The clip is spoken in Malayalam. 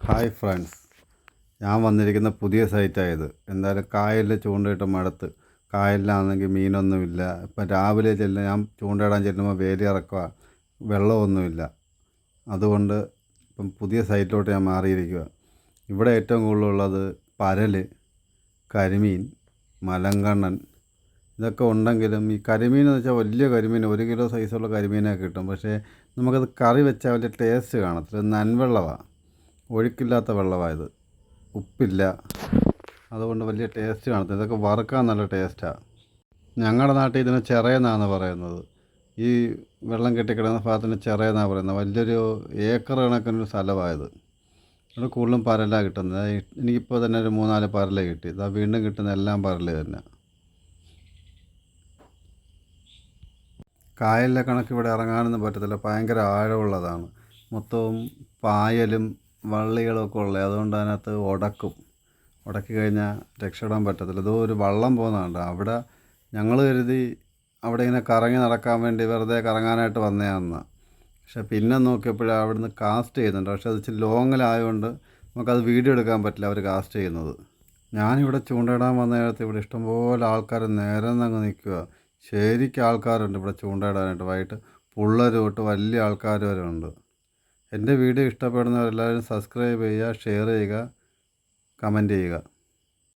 Hi friends. ഞാൻ വന്നിരിക്കുന്ന പുതിയ സൈറ്റായത്. എന്തായാലും കായലിൽ ചൂണ്ടയിട്ട് മടുത്ത്. കായലിലാണെങ്കിൽ മീനൊന്നുമില്ല. ഇപ്പം രാവിലെ ചെല്ലുന്ന ഞാൻ ചൂണ്ടയിടാൻ ചെല്ലുമ്പോൾ വേലി ഇറക്കുക. വെള്ളമൊന്നുമില്ല. അതുകൊണ്ട് ഇപ്പം പുതിയ സൈറ്റിലോട്ട് ഞാൻ മാറിയിരിക്കുക. ഇവിടെ ഏറ്റവും കൂടുതലുള്ളത് പരൽ കരിമീൻ മലങ്കണ്ണൻ ഇതൊക്കെ ഉണ്ടെങ്കിലും ഈ കരിമീൻ എന്ന് വെച്ചാൽ വലിയ കരിമീൻ ഒരു കിലോ സൈസുള്ള കരിമീനൊക്കെ കിട്ടും. പക്ഷേ നമുക്കത് കറി വെച്ചാൽ വലിയ ടേസ്റ്റ് കാണത്തില്ല. നൻവെള്ളമാണ് ഒഴുക്കില്ലാത്ത വെള്ളമായത്. ഉപ്പില്ല. അതുകൊണ്ട് വലിയ ടേസ്റ്റ് കാണത്തില്ല. ഇതൊക്കെ വറുക്കാൻ നല്ല ടേസ്റ്റാണ് ഞങ്ങളുടെ നാട്ടിൽ ഇതിന് ചിറയെന്നാണ് പറയുന്നത്. ഈ വെള്ളം കെട്ടിക്കിടന്ന ഭാഗത്തിന് ചിറയെന്നാണ് പറയുന്നത്. വലിയൊരു ഏക്കർ കണക്കിനൊരു സ്ഥലമായത്. ഇവിടെ കൂടുതലും പരലാണ് കിട്ടുന്നത്. എനിക്കിപ്പോൾ തന്നെ ഒരു മൂന്നാൽ പരല കിട്ടി. ഇതാ വീണ്ടും കിട്ടുന്ന എല്ലാം പരല തന്നെ. കായലിലെ കണക്ക് ഇവിടെ ഇറങ്ങാനൊന്നും പറ്റത്തില്ല. ഭയങ്കര ആഴമുള്ളതാണ്. മൊത്തവും പായലും വള്ളികളൊക്കെ ഉള്ളത് അതുകൊണ്ട് അതിനകത്ത് ഉടക്കും. ഉടക്കി കഴിഞ്ഞാൽ രക്ഷപ്പെടാൻ പറ്റത്തില്ല. ഇതോ ഒരു വള്ളം പോകുന്നുണ്ട് അവിടെ ഞങ്ങൾ കരുതി അവിടെ ഇങ്ങനെ കറങ്ങി നടക്കാൻ വേണ്ടി വെറുതെ കറങ്ങാനായിട്ട് വന്നതാണെന്ന് പക്ഷെ പിന്നെ നോക്കിയപ്പോഴാണ് അവിടുന്ന് കാസ്റ്റ് ചെയ്യുന്നുണ്ട്. പക്ഷെ അത് ഇച്ചിരി ലോങ്ങിലായതുകൊണ്ട് നമുക്കത് വീഡിയോ എടുക്കാൻ പറ്റില്ല അവർ കാസ്റ്റ് ചെയ്യുന്നത്. ഞാനിവിടെ ചൂണ്ടയിടാൻ വന്ന നേരത്ത് ഇവിടെ ഇഷ്ടംപോലെ ആൾക്കാർ നേരം അങ്ങ് നിൽക്കുക ശരിക്കും ആൾക്കാരുണ്ട് ഇവിടെ ചൂണ്ടയിടാനായിട്ട്. വൈകിട്ട് പിള്ളേർ തൊട്ട് വലിയ ആൾക്കാർ വരെ ഉണ്ട്. എന്റെ വീഡിയോ ഇഷ്ടപ്പെടുന്നവരെല്ലാവരും സബ്സ്ക്രൈബ് ചെയ്യുക ഷെയർ ചെയ്യുക കമന്റ് ചെയ്യുക.